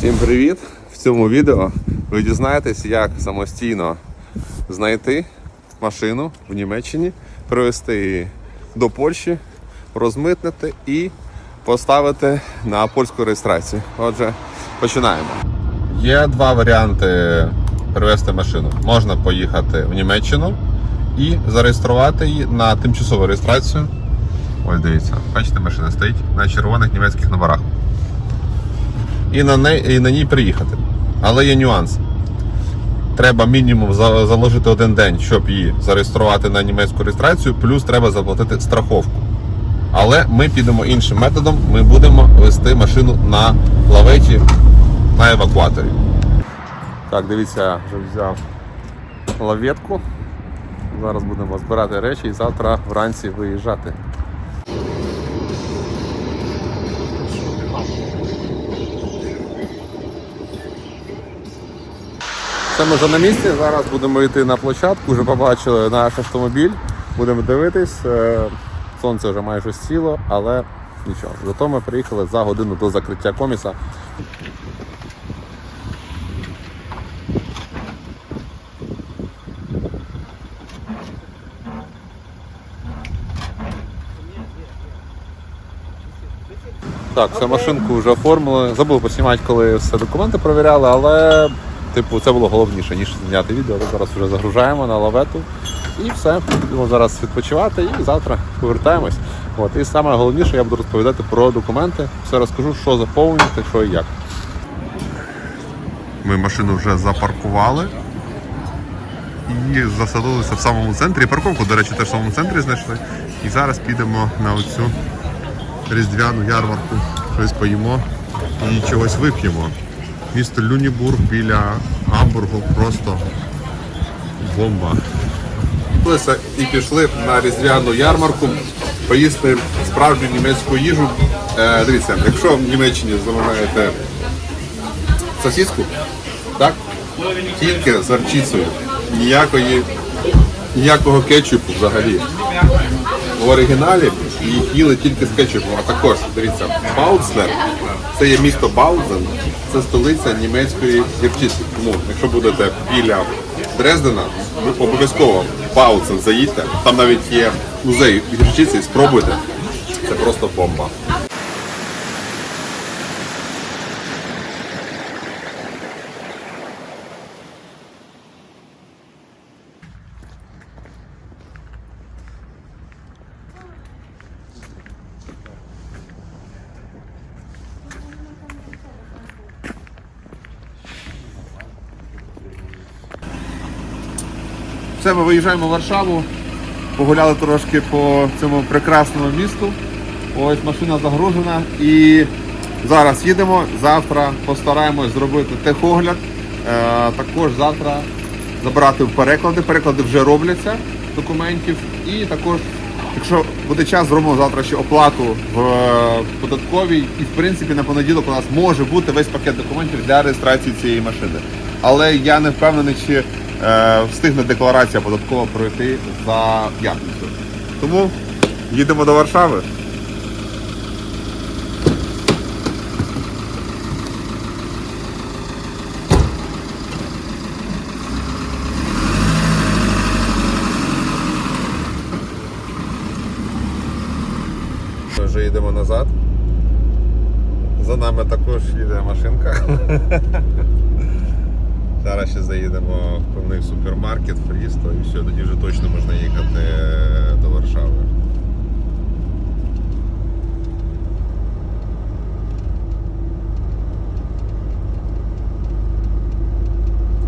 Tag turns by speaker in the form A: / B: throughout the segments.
A: Всім привіт! В цьому відео ви дізнаєтесь, як самостійно знайти машину в Німеччині, привезти її до Польщі, розмитнити і поставити на польську реєстрацію. Отже, починаємо. Є два варіанти привезти машину. Можна поїхати в Німеччину і зареєструвати її на тимчасову реєстрацію. Ось дивіться, бачите, машина стоїть на червоних німецьких номерах і на, неї, і на ній приїхати. Але є нюанс. Треба мінімум заложити один день, щоб її зареєструвати на німецьку реєстрацію, плюс треба заплатити страховку. Але ми підемо іншим методом, ми будемо вести машину на лаветі на евакуаторі. Так, дивіться, я вже взяв лаветку. Зараз будемо збирати речі і завтра вранці виїжджати. Це ми вже на місці. Зараз будемо йти на площадку. Вже побачили наш автомобіль. Будемо дивитись. Е, Сонце вже майже сіло, але нічого. Зато ми приїхали за годину до закриття коміса. Так, цю машинку вже оформили. Забув поснімати, коли все документи перевіряли, але типу це було головніше, ніж зняти відео. Зараз вже загружаємо на лавету і все. Будемо зараз відпочивати і завтра повертаємось. От. І саме головніше я буду розповідати про документи. Все розкажу, що заповнювати, що і як. Ми машину вже запаркували і засадилися в самому центрі. Парковку, до речі, теж в самому центрі знайшли. І зараз підемо на оцю різдвяну ярмарку, щось поїмо і чогось вип'ємо. Місто Люнібург біля Гамбургу просто бомба. І пішли на різдвяну ярмарку поїсти справжню німецьку їжу. Е, дивіться, якщо в Німеччині замовляєте сосиску, так? Тільки з арчицею. Ніякої, ніякого кетчупу взагалі в оригіналі їх їли тільки з кетчупом. А також, дивіться, Баутслер, це є місто Баудзен, це столиця німецької гірчиці. Тому, якщо будете біля Дрездена, ви обов'язково пауцем заїдьте. Там навіть є музей гірчиці, спробуйте. Це просто бомба. Все, ми виїжджаємо в Варшаву, погуляли трошки по цьому прекрасному місту. Ось машина загружена і зараз їдемо. Завтра постараємось зробити техогляд. Е, також завтра забрати переклади. Переклади вже робляться документів. І також, якщо буде час, зробимо завтра ще оплату в е, податковій. І в принципі на понеділок у нас може бути весь пакет документів для реєстрації цієї машини. Але я не впевнений, чи встигне декларація податкова пройти за п'ятницю. Тому їдемо до Варшави. Вже їдемо назад. За нами також їде машинка. Зараз ще заїдемо в певний супермаркет, фрісто і все, тоді вже точно можна їхати до Варшави.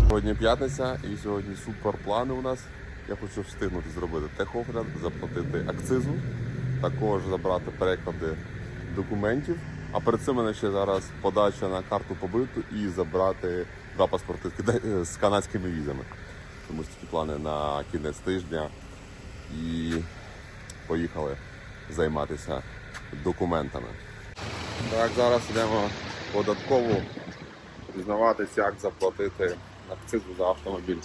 A: Сьогодні п'ятниця і сьогодні супер плани у нас. Я хочу встигнути зробити техогляд, заплатити акцизу, також забрати переклади документів. А перед цим мене ще зараз подача на карту побиту і забрати два паспорти з канадськими візами. Тому що такі плани на кінець тижня і поїхали займатися документами. Так, зараз йдемо в податкову дізнаватися, як заплатити акцизу за автомобіль.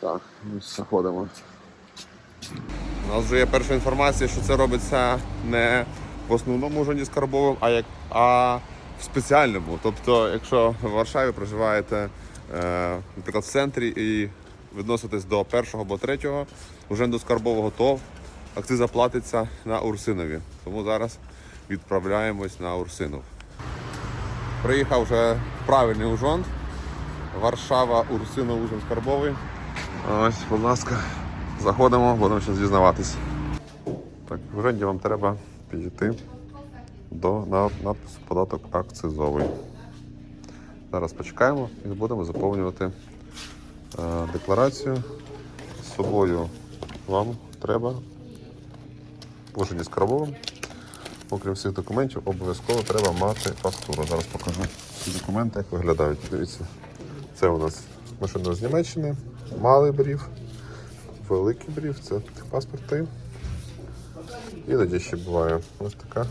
A: Так, ми заходимо. У нас вже є перша інформація, що це робиться не в основному ужині скарбовим, а як а в спеціальному. Тобто, якщо в Варшаві проживаєте, е, наприклад, в центрі і відноситесь до першого або третього ужинду скарбового, то акциза платиться на Урсинові. Тому зараз відправляємось на Урсинов. Приїхав вже правильний ужонт. Варшава, Урсинов, ужин скарбовий. Ось, будь ласка, заходимо, будемо зараз дізнаватись. Так, в ужинді вам треба підійти до на- надпису податок акцизовий. Зараз почекаємо і будемо заповнювати е, декларацію. З собою вам треба в ужині скарбовим. Окрім всіх документів, обов'язково треба мати фактуру. Зараз покажу ці документи, як виглядають. Дивіться, це у нас машина з Німеччини, малий брів, великий брів, це паспорти. Іноді ще буває ось така.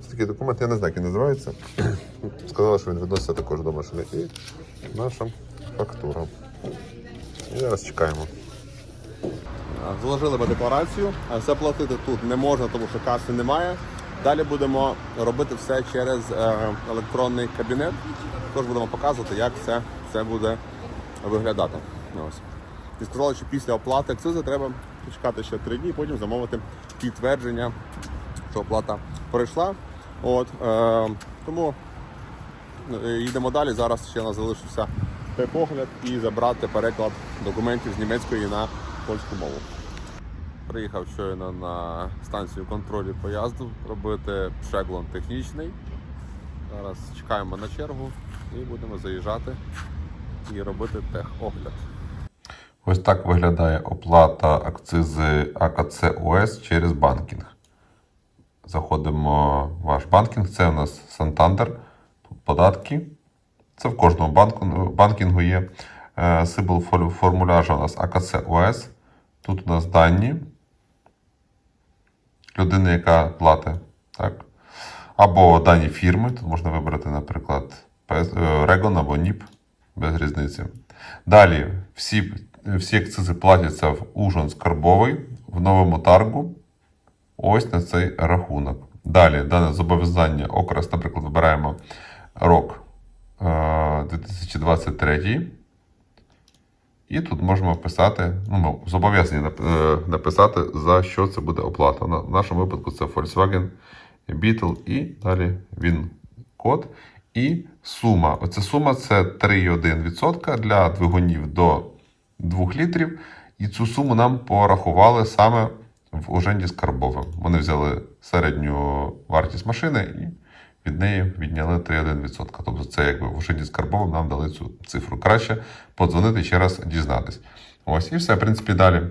A: Ось такий документ, я не знаю, як він називається. Сказали, що він відноситься також до машини. І наша фактура. І зараз чекаємо. Зложили ми декларацію. Заплатити тут не можна, тому що каси немає. Далі будемо робити все через е, електронний кабінет. Тож будемо показувати, як це, це буде виглядати. Ось. І сказали, що після оплати акцизи треба почекати ще три дні, потім замовити підтвердження, що оплата пройшла. От, е, тому е, йдемо далі. Зараз ще нас залишився погляд і забрати переклад документів з німецької на польську мову. Приїхав щойно на станцію контролю поїзду робити пшеглон технічний. Зараз чекаємо на чергу і будемо заїжджати і робити техогляд. Ось так виглядає оплата акцизи АКЦ ОС через банкінг. Заходимо в ваш банкінг, це у нас Сантандер. Тут податки. Це в кожному банку, банкінгу є. Е, Символ формуляжа у нас АКЦ ОС. Тут у нас дані людини, яка платить. Так? Або дані фірми. Тут можна вибрати, наприклад, е, або NIP, без різниці. Далі всі, всі акцизи платяться в Ужин Скарбовий, в новому таргу. Ось на цей рахунок. Далі дане зобов'язання окрес, наприклад, вибираємо рок е, 2023. І тут можемо вписати, ну, ми зобов'язані е, написати, за що це буде оплата. На- нашому випадку це Volkswagen Beetle і далі він код. І сума. Оця сума це 3,1% для двигунів до 2 літрів. І цю суму нам порахували саме в уженді з карбовим. Вони взяли середню вартість машини і від неї відняли 3,1%. Тобто це якби в уженді з карбовим нам дали цю цифру. Краще подзвонити ще раз дізнатись. Ось і все. В принципі, далі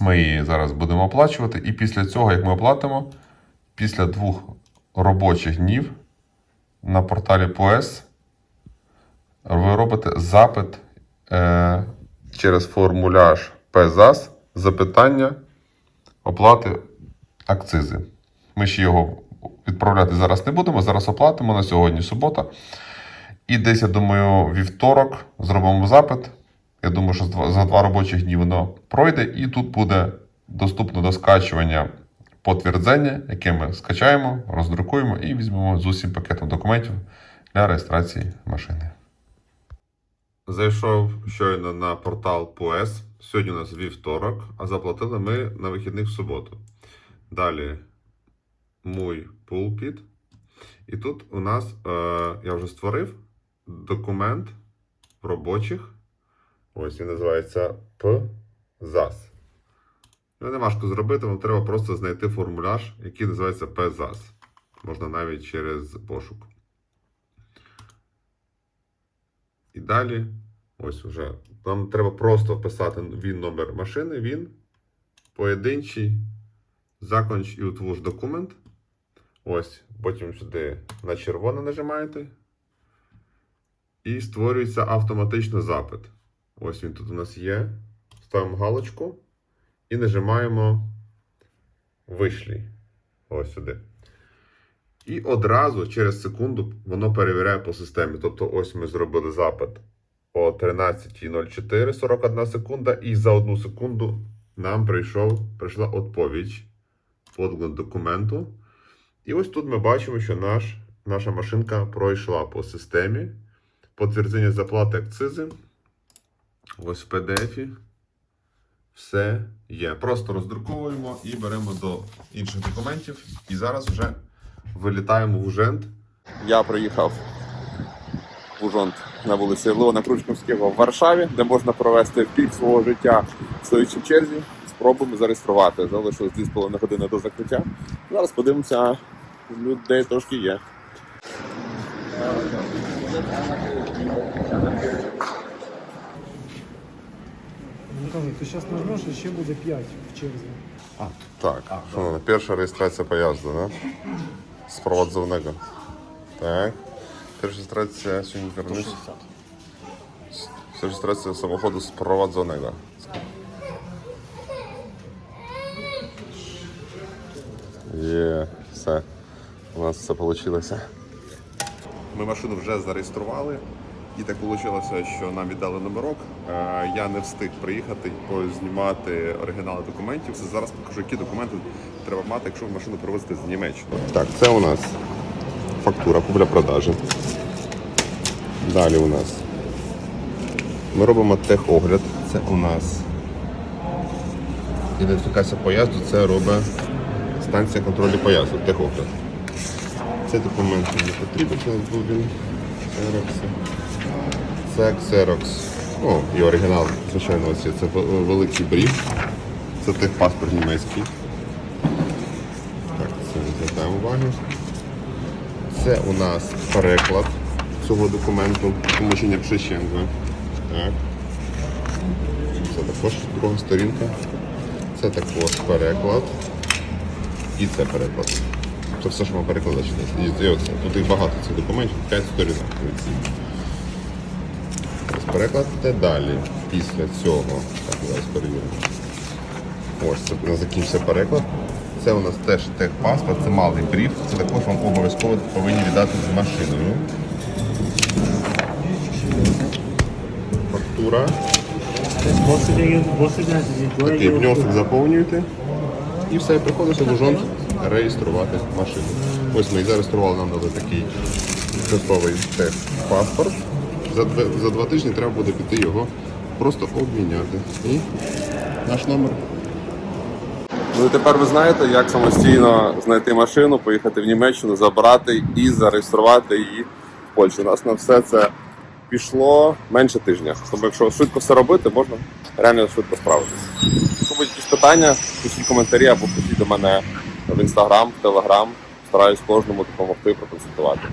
A: ми її зараз будемо оплачувати. І після цього, як ми оплатимо, після двох робочих днів на порталі POS ви робите запит е, через формуляж PZAS запитання оплати акцизи. Ми ще його відправляти зараз не будемо. Зараз оплатимо на сьогодні субота. І десь, я думаю, вівторок зробимо запит. Я думаю, що за два робочих дні воно пройде, і тут буде доступно до скачування потвердження, яке ми скачаємо, роздрукуємо і візьмемо з усім пакетом документів для реєстрації машини. Зайшов щойно на портал ПОЕС. Сьогодні у нас вівторок, а заплатили ми на вихідних в суботу. Далі мій пулпіт. І тут у нас е, я вже створив документ робочих. Ось він називається ПЗАС. Не важко зробити, вам треба просто знайти формуляж, який називається ПЗАС. Можна навіть через пошук. І далі, ось уже. Нам треба просто вписати він номер машини, він поєдинчий, законч і утвуж документ. Ось, потім сюди на червоне нажимаєте. І створюється автоматично запит. Ось він тут у нас є. Ставимо галочку і нажимаємо Вишлі. Ось сюди. І одразу через секунду воно перевіряє по системі. Тобто, ось ми зробили запит о 13.04, 41 секунда, і за одну секунду нам прийшов, прийшла відповідь подглад документу. І ось тут ми бачимо, що наш, наша машинка пройшла по системі. Потвердження заплати акцизи. Ось в PDF. Все є. Просто роздруковуємо і беремо до інших документів. І зараз вже вилітаємо в Ужент. Я приїхав в Ужонт на вулиці Леона Кручковського в Варшаві, де можна провести пік свого життя, стоячи в черзі. Спробуємо зареєструвати. Залишилось 2,5 години до закриття. Зараз подивимося, людей трошки є.
B: Ти зараз нажмеш і ще буде 5 в черзі.
A: Так, що, перша реєстрація поїзду, да? Спровадзовного. Так. Перша реєстрація сьогодні вернусь. Перша реєстрація самоходу спровадзовного. Є, все. У нас все вийшло. Ми машину вже зареєстрували. І так вийшло, що нам віддали номерок. Е, Я не встиг приїхати знімати оригінали документів. Зараз покажу, які документи треба мати, якщо машину привезете з Німеччини. Так, це у нас фактура купля-продажі. Далі у нас ми робимо техогляд. Це у нас ідентифікація поїзду, це робить станція контролю поїзду, техогляд. Це документ не потрібен, Xerox. Це Xerox. О, і оригінал, звичайно, ось. Це великий бриф. Це техпаспорт німецький. Так, це звертаємо увагу. Це у нас переклад цього документу, помочення Пшещенка. Так. Це також друга сторінка. Це також переклад. І це переклад. Це все, що ми оце. Тут їх багато цих документів, 5 сторінок. Ось далі. Після цього. Так, зараз перевіримо. Ось це закінчився переклад. Це у нас теж техпаспорт, це малий бриф. Це також вам обов'язково повинні віддати з машиною. Фактура. Такий внесок заповнюєте. І все, приходите в Ужонт реєструвати машину. Ось ми і зареєстрували, нам дали такий тестовий техпаспорт. За два, за два тижні треба буде піти його просто обміняти. І наш номер. Ну і тепер ви знаєте, як самостійно знайти машину, поїхати в Німеччину, забрати і зареєструвати її в Польщі. У нас на все це пішло менше тижня. Тому якщо швидко все робити, можна реально швидко справитися. Якщо будуть якісь питання, пишіть коментарі або пишіть до мене в інстаграм, в телеграм. Стараюсь кожному допомогти проконсультувати.